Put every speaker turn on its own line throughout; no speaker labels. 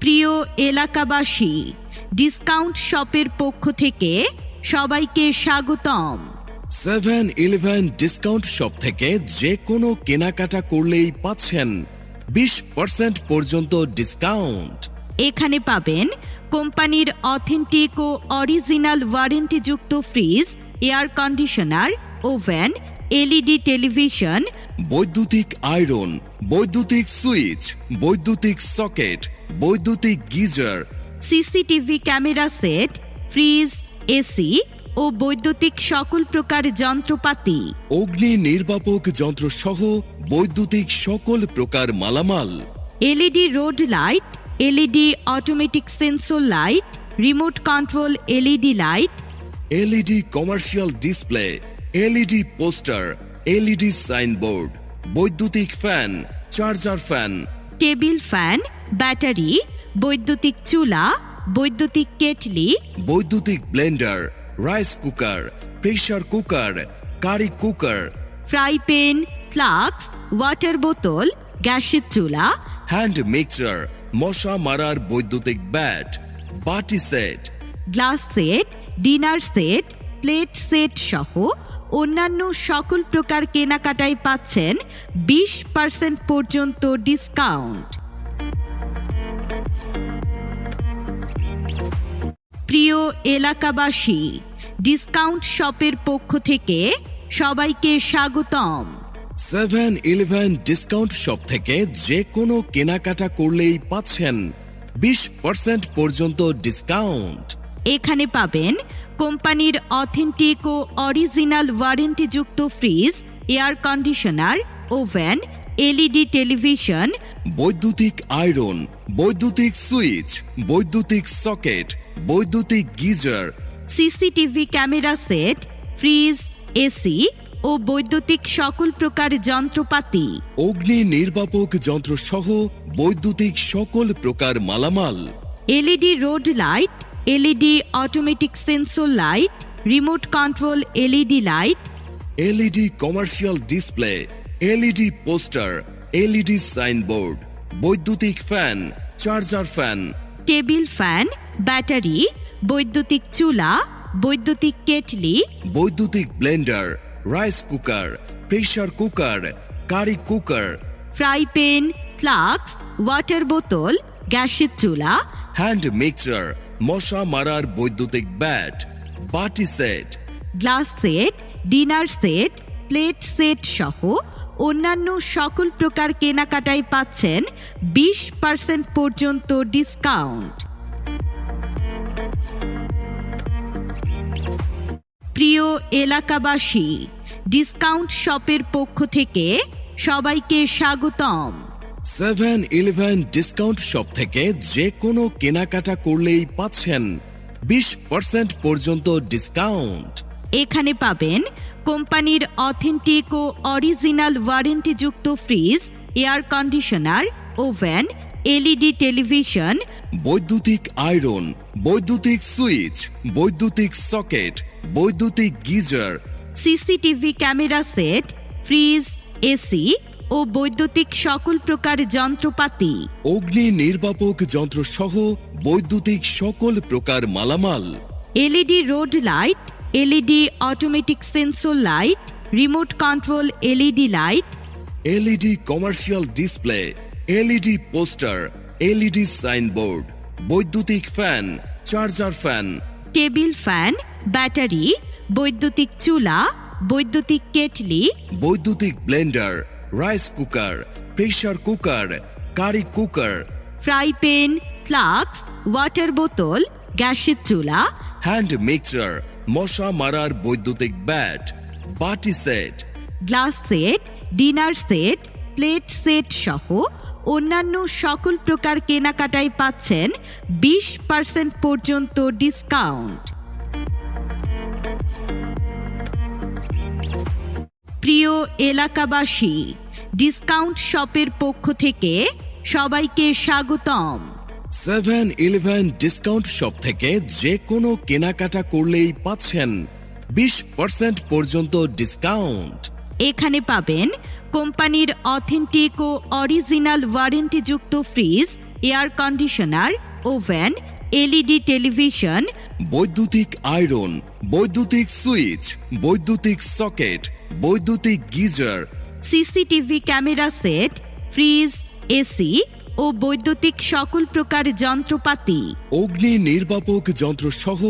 প্রিয় এলাকাবাসী ডিসকাউন্ট শপের পক্ষ থেকে সবাইকে স্বাগতম।
সেভেন ইলেভেন ডিসকাউন্ট শপ থেকে যে কোনো কেনাকাটা করলেই পাচ্ছেন বিশ পার্সেন্ট পর্যন্ত ডিসকাউন্ট
এখানে পাবেন কোম্পানির অথেন্টিক ও original ওয়ারেন্টিযুক্ত fridge air conditioner oven LED television
বৈদ্যুতিক আয়রন বৈদ্যুতিক সুইচ বৈদ্যুতিক সকেট বৈদ্যুতিক geyser
CCTV camera set fridge AC ও বৈদ্যুতিক সকল প্রকার যন্ত্রপাতি।
অগ্নি নির্বাপক যন্ত্র সহ বৈদ্যুতিক সকল প্রকার মালামাল।
LED road light LED automatic sensor light remote control LED light.
LED commercial display LED poster LED signboard বৈদ্যুতিক fan charger fan.
Table fan battery বৈদ্যুতিক চুলা বৈদ্যুতিক কেটলি।
বৈদ্যুতিক blender rice cooker pressure cooker curry cooker.
Fry pan flask water বোতল গ্যাসের চুলা।
Hand mixer মশা মারার বৈদ্যুতিক ব্যাট বাটি set.
Glass set dinner set plate set সহ অন্যান্য সকল প্রকার কেনাকাটায় পাচ্ছেন বিশ পার্সেন্ট পর্যন্ত ডিসকাউন্ট। প্রিয় এলাকাবাসী ডিসকাউন্ট শপের পক্ষ থেকে সবাইকে স্বাগতম।
সেভেন ইলেভেন ডিসকাউন্ট শপ থেকে যে কোনো কেনাকাটা করলেই পাচ্ছেন বিশ পার্সেন্ট পর্যন্ত ডিসকাউন্ট।
এখানে পাবেন কোম্পানির অথেন্টিক ও original ওয়ারেন্টিযুক্ত fridge air conditioner oven LED television
বৈদ্যুতিক আয়রন বৈদ্যুতিক সুইচ বৈদ্যুতিক সকেট বৈদ্যুতিক geyser
CCTV camera set fridge AC ও বৈদ্যুতিক সকল প্রকার যন্ত্রপাতি।
অগ্নি নির্বাপক যন্ত্র সহ বৈদ্যুতিক সকল প্রকার মালামাল।
LED road light LED automatic sensor light remote control LED light
LED commercial display LED poster LED signboard বৈদ্যুতিক fan charger fan
table fan battery বৈদ্যুতিক চুলা বৈদ্যুতিক কেটলি।
বৈদ্যুতিক blender rice cooker pressure cooker curry cooker
fry pan flask water বোতল গ্যাসের চুলা
hand mixer মশা মারার বৈদ্যুতিক ব্যাট বাটি set.
Glass set dinner set plate set সহ অন্যান্য সকল প্রকার কেনাকাটায় পাচ্ছেন বিশ পার্সেন্ট পর্যন্ত ডিসকাউন্ট। প্রিয় এলাকাবাসী ডিসকাউন্ট শপের পক্ষ থেকে সবাইকে স্বাগতম।
সেভেন ইলেভেন ডিসকাউন্ট শপ থেকে যে কোনো কেনাকাটা করলেই পাচ্ছেন বিশ পার্সেন্ট পর্যন্ত ডিসকাউন্ট
এখানে পাবেন কোম্পানির অথেন্টিক ও original ওয়ারেন্টিযুক্ত fridge air conditioner oven LED television
বৈদ্যুতিক আয়রন বৈদ্যুতিক সুইচ বৈদ্যুতিক সকেট বৈদ্যুতিক geyser.
CCTV camera set fridge AC ও বৈদ্যুতিক সকল প্রকার যন্ত্রপাতি।
অগ্নি নির্বাপক যন্ত্র সহ বৈদ্যুতিক সকল প্রকার মালামাল।
LED road light LED automatic sensor light remote control LED light.
LED commercial display LED poster LED signboard বৈদ্যুতিক fan charger fan.
Table fan battery বৈদ্যুতিক চুলা বৈদ্যুতিক কেটলি।
বৈদ্যুতিক blender rice cooker pressure cooker curry cooker
fry pan flask water বোতল গ্যাসের চুলা
hand mixer মশা মারার বৈদ্যুতিক ব্যাট বাটি set
glass set dinner set plate set সহ অন্যান্য সকল প্রকার কেনাকাটায় পাচ্ছেন বিশ পার্সেন্ট পর্যন্ত ডিসকাউন্ট প্রিয় এলাকাবাসী ডিসকাউন্ট শপের পক্ষ থেকে সবাইকে স্বাগতম।
সেভেন ইলেভেন ডিসকাউন্ট শপ থেকে যে কোনো কেনাকাটা করলেই পাচ্ছেন বিশ পার্সেন্ট পর্যন্ত ডিসকাউন্ট
এখানে পাবেন কোম্পানির অথেন্টিক ও original ওয়ারেন্টিযুক্ত fridge air conditioner oven LED television
বৈদ্যুতিক আয়রন বৈদ্যুতিক সুইচ বৈদ্যুতিক সকেট বৈদ্যুতিক geyser
CCTV camera set fridge AC ও বৈদ্যুতিক সকল প্রকার যন্ত্রপাতি।
অগ্নি নির্বাপক যন্ত্র সহ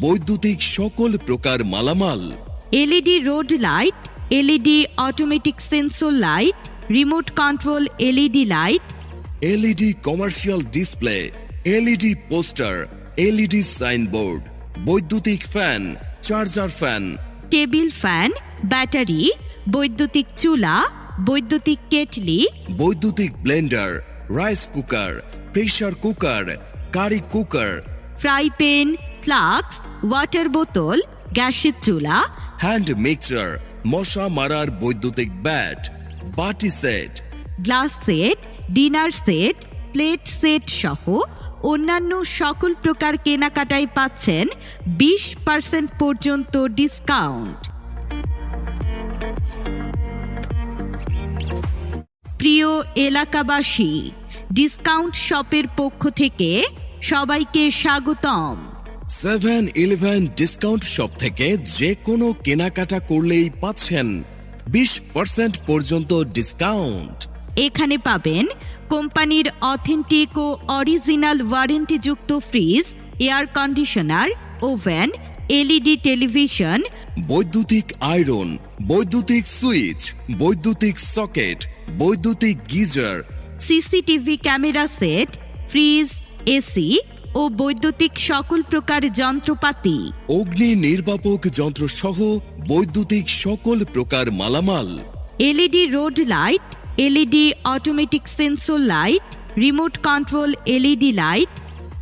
বৈদ্যুতিক সকল প্রকার মালামাল।
LED road light LED automatic sensor light remote control LED light.
LED commercial display LED poster LED signboard বৈদ্যুতিক fan charger fan.
Table fan battery বৈদ্যুতিক চুলা বৈদ্যুতিক কেটলি।
বৈদ্যুতিক blender rice cooker pressure cooker curry cooker.
Fry pan flask water বোতল গ্যাসের চুলা।
Hand mixer মশা মারার বৈদ্যুতিক ব্যাট বাটি set.
Glass set dinner set plate set সহ অন্যান্য সকল প্রকার কেনাকাটায় পাচ্ছেন বিশ পার্সেন্ট পর্যন্ত ডিসকাউন্ট। প্রিয় এলাকাবাসী ডিসকাউন্ট শপের পক্ষ থেকে সবাইকে স্বাগতম।
সেভেন ইলেভেন ডিসকাউন্ট শপ থেকে যে কোনো কেনাকাটা করলেই পাচ্ছেন বিশ পার্সেন্ট পর্যন্ত ডিসকাউন্ট।
এখানে পাবেন কোম্পানির অথেন্টিক ও original ওয়ারেন্টিযুক্ত fridge air conditioner oven LED television
বৈদ্যুতিক আয়রন বৈদ্যুতিক সুইচ বৈদ্যুতিক সকেট বৈদ্যুতিক geyser
CCTV camera set fridge AC ও বৈদ্যুতিক সকল প্রকার যন্ত্রপাতি।
অগ্নি নির্বাপক যন্ত্র সহ বৈদ্যুতিক সকল প্রকার মালামাল।
LED road light LED automatic sensor light remote control LED light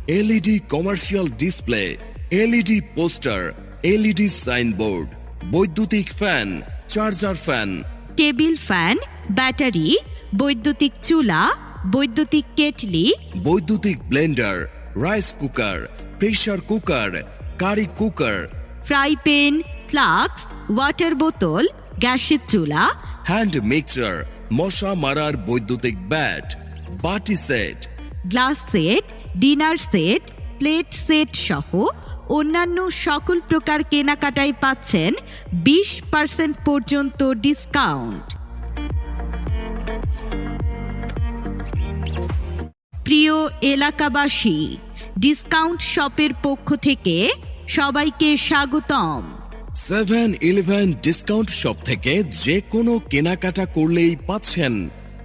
LED commercial display LED poster LED signboard বৈদ্যুতিক fan charger fan
table fan battery বৈদ্যুতিক চুলা বৈদ্যুতিক কেটলি.
বৈদ্যুতিক blender rice cooker pressure cooker curry cooker
fry pan flask water বোতল গ্যাসের চুলা
hand mixer মশা মারার বৈদ্যুতিক ব্যাট বাটি set.
Glass set dinner set plate set সহ অন্যান্য সকল প্রকার কেনাকাটায় পাচ্ছেন বিশ পার্সেন্ট পর্যন্ত ডিসকাউন্ট। প্রিয় এলাকাবাসী ডিসকাউন্ট শপের পক্ষ থেকে সবাইকে স্বাগতম।
সেভেন ইলেভেন ডিসকাউন্ট শপ থেকে যে কোনো কেনাকাটা করলেই পাচ্ছেন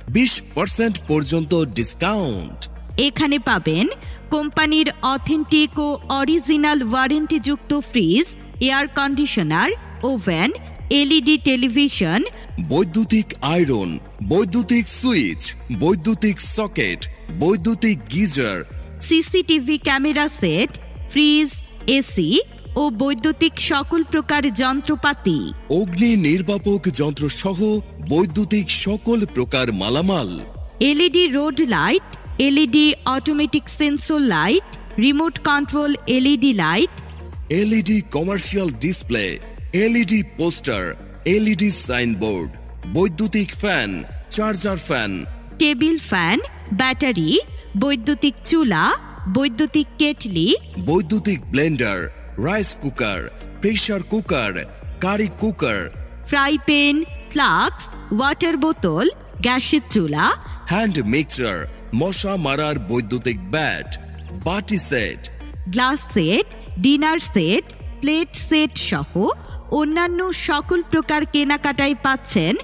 বিশ পার্সেন্ট পর্যন্ত ডিসকাউন্ট
এখানে পাবেন কোম্পানির অথেন্টিক ও original ওয়ারেন্টিযুক্ত fridge air conditioner oven LED television
বৈদ্যুতিক আয়রন বৈদ্যুতিক সুইচ বৈদ্যুতিক সকেট বৈদ্যুতিক geyser.
CCTV camera set fridge AC ও বৈদ্যুতিক সকল প্রকার যন্ত্রপাতি।
অগ্নি নির্বাপক যন্ত্র সহ বৈদ্যুতিক সকল প্রকার মালামাল।
LED road light LED automatic sensor light remote control LED light.
LED commercial display LED poster LED signboard বৈদ্যুতিক fan charger fan.
Table fan battery বৈদ্যুতিক চুলা বৈদ্যুতিক কেটলি।
বৈদ্যুতিক blender rice cooker pressure cooker curry cooker
fry pan flask water বোতল গ্যাসের চুলা
hand mixer মশা মারার বৈদ্যুতিক ব্যাট বাটি set
glass set dinner set plate set সহ অন্যান্য সকল প্রকার কেনাকাটায় পাচ্ছেন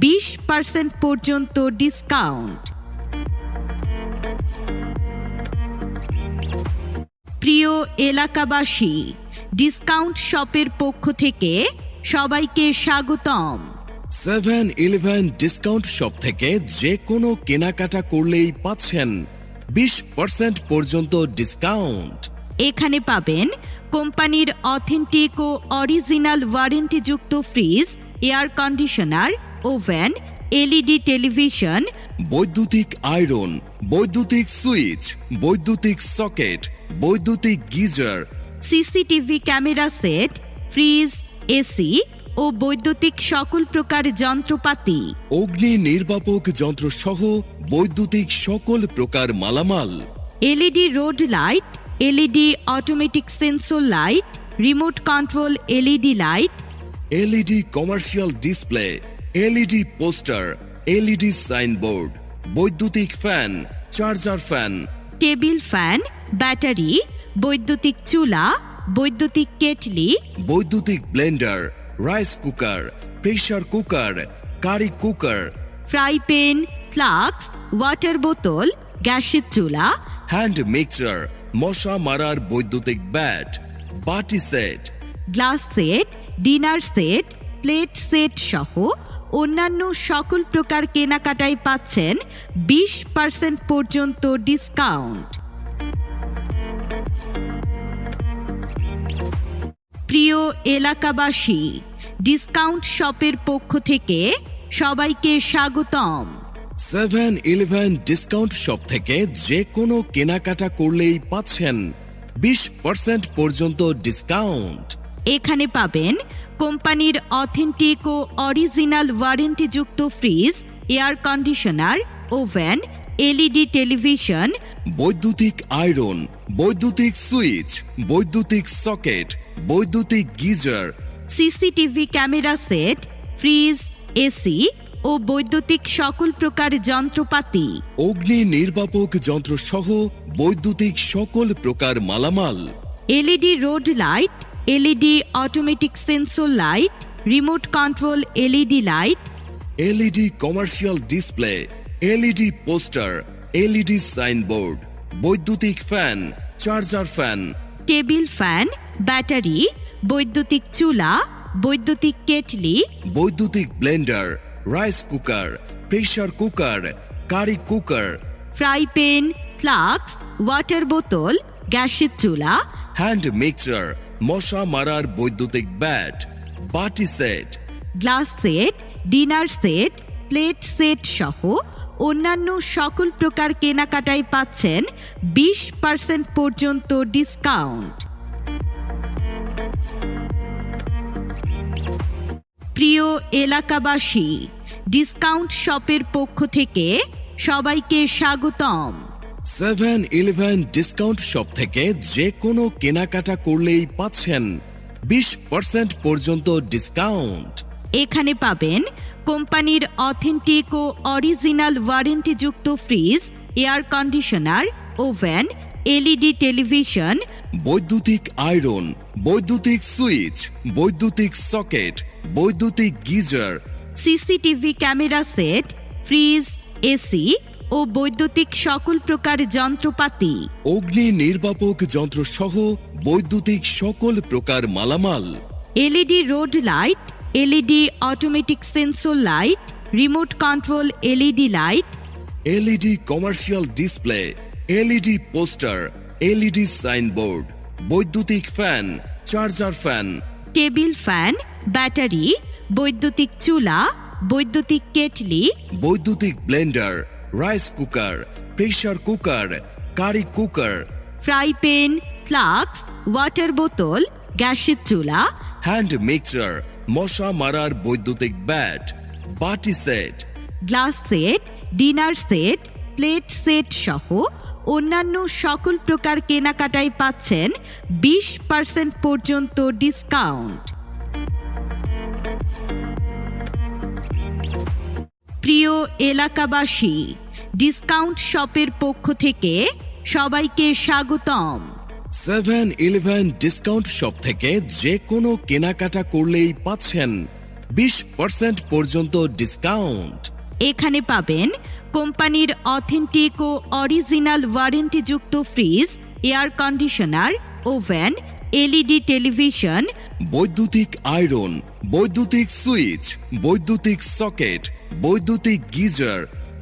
বিশ পার্সেন্ট পর্যন্ত ডিসকাউন্ট প্রিয় এলাকাবাসী ডিসকাউন্ট শপের পক্ষ থেকে সবাইকে স্বাগতম।
সেভেন ইলেভেন ডিসকাউন্ট শপ থেকে যে কোনো কেনাকাটা করলেই পাচ্ছেন বিশ পার্সেন্ট পর্যন্ত ডিসকাউন্ট
এখানে পাবেন কোম্পানির অথেন্টিক ও original ওয়ারেন্টিযুক্ত fridge air conditioner oven LED television
বৈদ্যুতিক আয়রন বৈদ্যুতিক সুইচ বৈদ্যুতিক সকেট বৈদ্যুতিক geyser
CCTV camera set fridge AC ও বৈদ্যুতিক সকল প্রকার যন্ত্রপাতি।
অগ্নি নির্বাপক যন্ত্র সহ বৈদ্যুতিক সকল প্রকার মালামাল।
LED road light LED automatic sensor light remote control LED light.
LED commercial display LED poster LED signboard বৈদ্যুতিক fan charger fan.
Table fan battery বৈদ্যুতিক চুলা বৈদ্যুতিক কেটলি।
বৈদ্যুতিক blender rice cooker pressure cooker curry cooker.
Fry pan flask water বোতল গ্যাসের চুলা।
Hand mixer মশা মারার বৈদ্যুতিক ব্যাট বাটি set.
Glass set dinner set plate set সহ অন্যান্য সকল প্রকার কেনাকাটায় পাচ্ছেন বিশ পার্সেন্ট পর্যন্ত ডিসকাউন্ট। প্রিয় এলাকাবাসী ডিসকাউন্ট শপের পক্ষ থেকে সবাইকে স্বাগতম।
সেভেন ইলেভেন ডিসকাউন্ট শপ থেকে যে কোনো কেনাকাটা করলেই পাচ্ছেন বিশ পার্সেন্ট পর্যন্ত ডিসকাউন্ট
এখানে পাবেন কোম্পানির অথেন্টিক ও original ওয়ারেন্টিযুক্ত fridge air conditioner oven LED television
বৈদ্যুতিক আয়রন বৈদ্যুতিক সুইচ বৈদ্যুতিক সকেট বৈদ্যুতিক geyser
CCTV camera set fridge AC ও বৈদ্যুতিক সকল প্রকার যন্ত্রপাতি।
অগ্নি নির্বাপক যন্ত্র সহ বৈদ্যুতিক সকল প্রকার মালামাল।
LED road light LED automatic sensor light remote control LED light.
LED commercial display LED poster LED signboard বৈদ্যুতিক fan charger fan.
Table fan battery বৈদ্যুতিক চুলা বৈদ্যুতিক কেটলি।
বৈদ্যুতিক blender rice cooker pressure cooker curry cooker.
Fry pan flask water বোতল গ্যাসের চুলা।
Hand mixer মশা মারার বৈদ্যুতিক ব্যাট বাটি set.
Glass set dinner set plate set সহ অন্যান্য সকল প্রকার কেনাকাটায় পাচ্ছেন বিশ পার্সেন্ট পর্যন্ত ডিসকাউন্ট। প্রিয় এলাকাবাসী ডিসকাউন্ট শপের পক্ষ থেকে সবাইকে স্বাগতম।
সেভেন ইলেভেন ডিসকাউন্ট শপ থেকে যে কোনো কেনাকাটা করলেই পাচ্ছেন বিশ পার্সেন্ট পর্যন্ত ডিসকাউন্ট
এখানে পাবেন কোম্পানির অথেন্টিক ও original ওয়ারেন্টিযুক্ত fridge air conditioner oven LED television
বৈদ্যুতিক আয়রন বৈদ্যুতিক সুইচ বৈদ্যুতিক সকেট বৈদ্যুতিক geyser
CCTV camera set fridge AC ও বৈদ্যুতিক সকল প্রকার যন্ত্রপাতি।
অগ্নি নির্বাপক যন্ত্র সহ বৈদ্যুতিক সকল প্রকার মালামাল।
LED road light LED automatic sensor light remote control LED light.
LED commercial display LED poster LED signboard বৈদ্যুতিক fan charger fan.
Table fan battery বৈদ্যুতিক চুলা বৈদ্যুতিক কেটলি।
বৈদ্যুতিক blender rice cooker pressure cooker curry cooker.
Fry pan flask water বোতল গ্যাসের চুলা।
Hand mixer মশা মারার বৈদ্যুতিক ব্যাট বাটি set.
Glass set dinner set plate set সহ অন্যান্য সকল প্রকার কেনাকাটায় পাচ্ছেন বিশ পার্সেন্ট পর্যন্ত ডিসকাউন্ট। প্রিয় এলাকাবাসী ডিসকাউন্ট শপের পক্ষ থেকে সবাইকে স্বাগতম।
সেভেন ইলেভেন ডিসকাউন্ট শপ থেকে যে কোনো কেনাকাটা করলেই পাচ্ছেন বিশ পার্সেন্ট পর্যন্ত ডিসকাউন্ট
এখানে পাবেন কোম্পানির অথেন্টিক ও original ওয়ারেন্টিযুক্ত fridge air conditioner oven LED television
বৈদ্যুতিক আয়রন বৈদ্যুতিক সুইচ বৈদ্যুতিক সকেট বৈদ্যুতিক geyser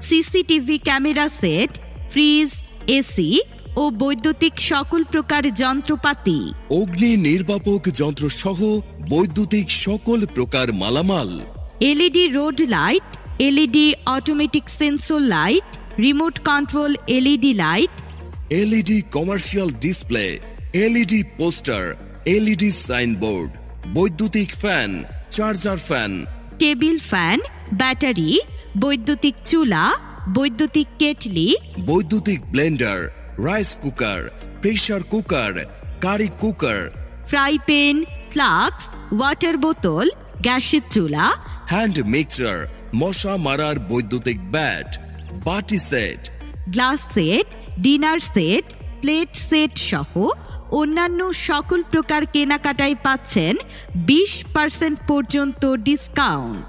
CCTV camera set fridge AC ও বৈদ্যুতিক সকল প্রকার যন্ত্রপাতি।
অগ্নি নির্বাপক যন্ত্র সহ বৈদ্যুতিক সকল প্রকার মালামাল।
LED road light LED automatic sensor light remote control LED light.
LED commercial display LED poster LED signboard বৈদ্যুতিক fan charger fan.
Table fan battery বৈদ্যুতিক চুলা বৈদ্যুতিক কেটলি।
বৈদ্যুতিক blender rice cooker pressure cooker curry cooker.
Fry pan flask water বোতল গ্যাসের চুলা।
Hand mixer মশা মারার বৈদ্যুতিক ব্যাট বাটি set.
Glass set dinner set plate set সহ অন্যান্য সকল প্রকার কেনাকাটায় পাচ্ছেন বিশ পার্সেন্ট পর্যন্ত ডিসকাউন্ট।